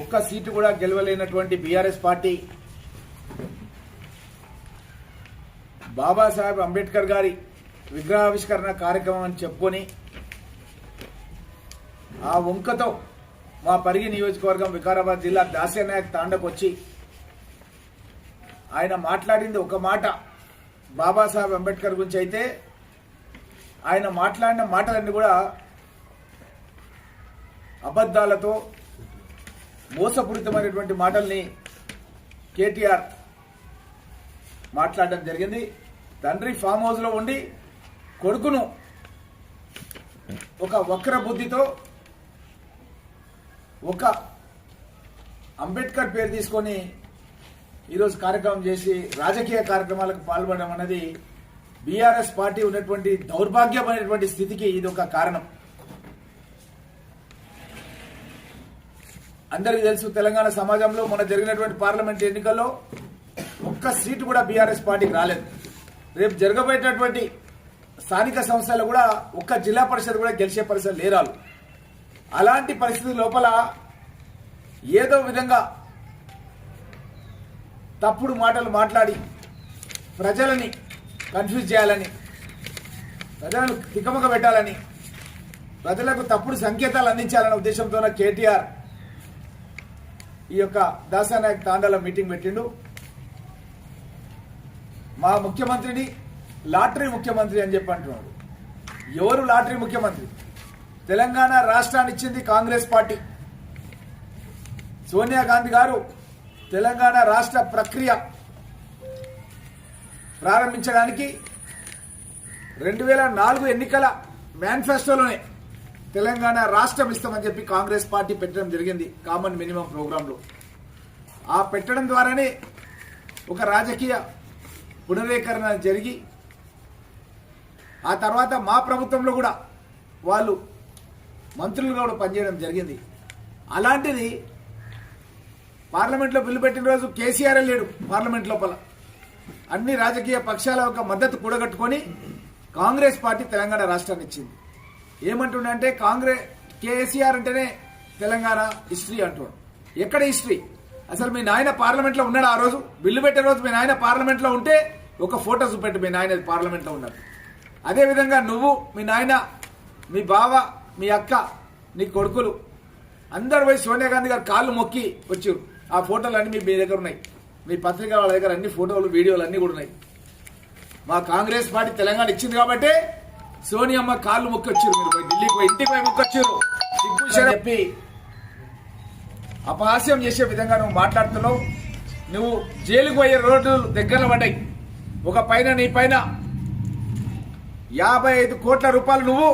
ఒక్క సీటు కూడా గెలవలేనటువంటి బీఆర్ఎస్ పార్టీ. బాబాసాహెబ్ అంబేద్కర్ గారి విగ్రహావిష్కరణ కార్యక్రమం అని చెప్పుకొని ఆ వంకతో మా పరిగి నియోజకవర్గం వికారాబాద్ జిల్లా దాస్యనాయక్ తాండకు వచ్చి ఆయన మాట్లాడింది ఒక మాట. బాబాసాహెబ్ అంబేద్కర్ గురించి అయితే ఆయన మాట్లాడిన మాటలన్నీ కూడా అబద్ధాలతో మోసపూరితమైనటువంటి మాటల్ని కేటీఆర్ మాట్లాడడం జరిగింది. తండ్రి ఫామ్ హౌస్లో ఉండి కొడుకును ఒక వక్ర బుద్ధితో ఒక అంబేద్కర్ పేరు తీసుకొని ఈరోజు కార్యక్రమం చేసి రాజకీయ కార్యక్రమాలకు పాల్పడడం అనేది బీఆర్ఎస్ పార్టీ ఉన్నటువంటి దౌర్భాగ్యమైనటువంటి స్థితికి ఇది ఒక కారణం. అందరికీ తెలుసు తెలంగాణ సమాజంలో మొన్న జరిగినటువంటి పార్లమెంట్ ఎన్నికల్లో ఒక్క సీటు కూడా బీఆర్ఎస్ పార్టీకి రాలేదు. రేపు జరగబోయేటటువంటి స్థానిక సంస్థలు కూడా ఒక్క జిల్లా పరిషత్ కూడా గెలిచే పరిస్థితి లేరాలు. అలాంటి పరిస్థితి లోపల ఏదో విధంగా తప్పుడు మాటలు మాట్లాడి ప్రజలని కన్ఫ్యూజ్ చేయాలని ప్రజలను తికమక పెట్టాలని ప్రజలకు తప్పుడు సంకేతాలు అందించాలనే ఉద్దేశంతో కేటీఆర్ ఈ యొక్క దాసానాయక్ తాండాలో మీటింగ్ పెట్టిండు. మా ముఖ్యమంత్రిని లాటరీ ముఖ్యమంత్రి అని చెప్పి అంటున్నాడు. ఎవరు లాటరీ ముఖ్యమంత్రి? తెలంగాణ రాష్ట్రాన్ని ఇచ్చింది కాంగ్రెస్ పార్టీ. సోనియా గాంధీ గారు తెలంగాణ రాష్ట్ర ప్రక్రియ ప్రారంభించడానికి రెండు వేల నాలుగు ఎన్నికల మేనిఫెస్టోలోనే తెలంగాణ రాష్ట్రం ఇస్తామని చెప్పి కాంగ్రెస్ పార్టీ పెట్టడం జరిగింది కామన్ మినిమం ప్రోగ్రాంలో ఆ పెట్టడం ద్వారానే ఒక రాజకీయ పునరేకరణ జరిగి ఆ తర్వాత మా ప్రభుత్వంలో కూడా వాళ్ళు మంత్రులుగా కూడా పనిచేయడం జరిగింది. అలాంటిది పార్లమెంట్లో బిల్లు పెట్టిన రోజు కేసీఆర్ లేడు పార్లమెంట్ లోపల. అన్ని రాజకీయ పక్షాల యొక్క మద్దతు కూడగట్టుకొని కాంగ్రెస్ పార్టీ తెలంగాణ రాష్ట్రాన్ని ఇచ్చింది. ఏమంటుండంటే కాంగ్రెస్ కేసీఆర్ అంటేనే తెలంగాణ హిస్టరీ అంటున్నాడు ఎక్కడ హిస్టరీ? అసలు మీ నాయన పార్లమెంట్లో ఉన్నాడు ఆ రోజు? బిల్లు పెట్టే రోజు మీ నాయన పార్లమెంట్లో ఉంటే ఒక ఫోటో చూపెట్టు మీ నాయన పార్లమెంట్లో ఉన్నాడు అదేవిధంగా నువ్వు మీ నాయన మీ బావ మీ అక్క నీ కొడుకులు అందరు పోయి సోనియా గాంధీ గారు కాళ్ళు మొక్కి వచ్చారు ఆ ఫోటోలు అన్ని మీ దగ్గర ఉన్నాయి. మీ పత్రిక వాళ్ళ దగ్గర అన్ని ఫోటోలు వీడియోలు అన్ని కూడా ఉన్నాయి. మా కాంగ్రెస్ పార్టీ తెలంగాణ ఇచ్చింది కాబట్టి సోనియమ్మ కాళ్ళు మొక్కి వచ్చారు మీరు పోయి ఢిల్లీకి పోయి ఇంటికి పోయి మొక్కొచ్చారు. చెప్పి. అపహాస్యం చేసే విధంగా నువ్వు మాట్లాడుతున్నావు. నువ్వు జైలుకు పోయే రోడ్లు దగ్గరలో పడ్డాయి. ఒక పైన నీ పైన యాభై ఐదు కోట్ల రూపాయలు నువ్వు.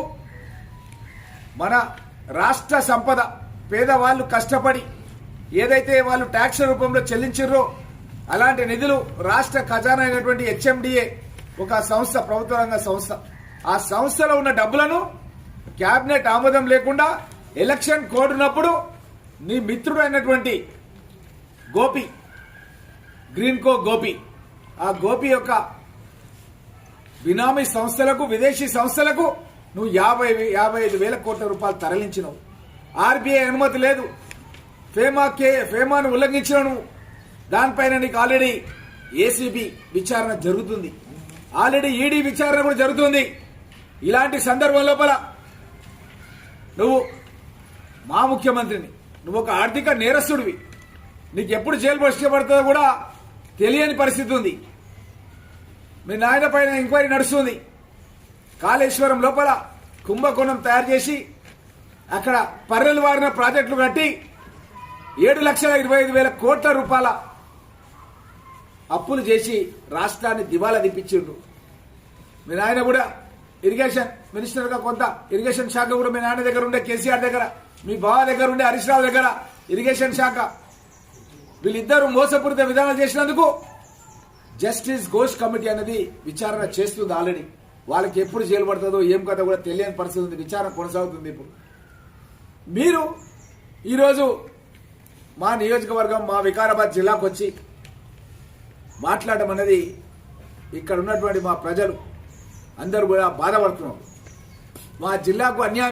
మన రాష్ట్ర సంపద పేదవాళ్ళు కష్టపడి ఏదైతే వాళ్ళు ట్యాక్స్ రూపంలో చెల్లించారో అలాంటి నిధులు రాష్ట్ర ఖజానా అయినటువంటి హెచ్ఎండిఏ ఒక సంస్థ ప్రభుత్వ రంగ సంస్థ. ఆ సంస్థలో ఉన్న డబ్బులను కేబినెట్ ఆమోదం లేకుండా ఎలక్షన్ కోడ్ ఉన్నప్పుడు నీ మిత్రుడు అయినటువంటి గోపి గ్రీన్ కో గోపి ఆ గోపి యొక్క బినామీ సంస్థలకు విదేశీ సంస్థలకు నువ్వు యాభై యాభై ఐదు వేల కోట్ల రూపాయలు తరలించినవు. ఆర్బీఐ అనుమతి లేదు. ఫేమా కే ఫేమాను ఉల్లంఘించినావు నువ్వు. దానిపైన నీకు ఆల్రెడీ ఏసీబీ విచారణ జరుగుతుంది. ఆల్రెడీ ఈడీ విచారణ కూడా జరుగుతుంది. ఇలాంటి సందర్భం లోపల నువ్వు మా ముఖ్యమంత్రిని నువ్వు ఒక ఆర్థిక నేరస్తుడివి. నీకు ఎప్పుడు జైలు పడుతుందో కూడా తెలియని పరిస్థితి ఉంది. మీ నాయన పైన ఎంక్వైరీ నడుస్తుంది. కాళేశ్వరం లోపల కుంభకోణం తయారు చేసి అక్కడ పర్రెలు వారిన ప్రాజెక్టులు కట్టి ఏడు లక్షల ఇరవై ఐదు వేల కోట్ల రూపాయల అప్పులు చేసి రాష్ట్రాన్ని దివాలా దిప్పించిండు మీ నాయన కూడా ఇరిగేషన్ మినిస్టర్గా కొంత ఇరిగేషన్ శాఖ కూడా మీ నాన్న దగ్గర ఉండే కేసీఆర్ దగ్గర మీ బావ దగ్గర ఉండే హరీష్ రావు దగ్గర ఇరిగేషన్ శాఖ. వీళ్ళిద్దరూ మోసపూరిత విధానాలు చేసినందుకు జస్టిస్ ఘోష్ కమిటీ అనేది విచారణ చేస్తుంది ఆల్రెడీ వాళ్ళకి ఎప్పుడు జైలు పడుతుందో ఏం కథ కూడా తెలియని పరిస్థితి ఉంది. విచారణ కొనసాగుతుంది ఇప్పుడు. మీరు ఈరోజు మా నియోజకవర్గం మా వికారాబాద్ జిల్లాకు వచ్చి మాట్లాడడం అనేది ఇక్కడ ఉన్నటువంటి మా ప్రజలు అందరూ కూడా బాధపడుతున్నారు. మా జిల్లాకు అన్యాయం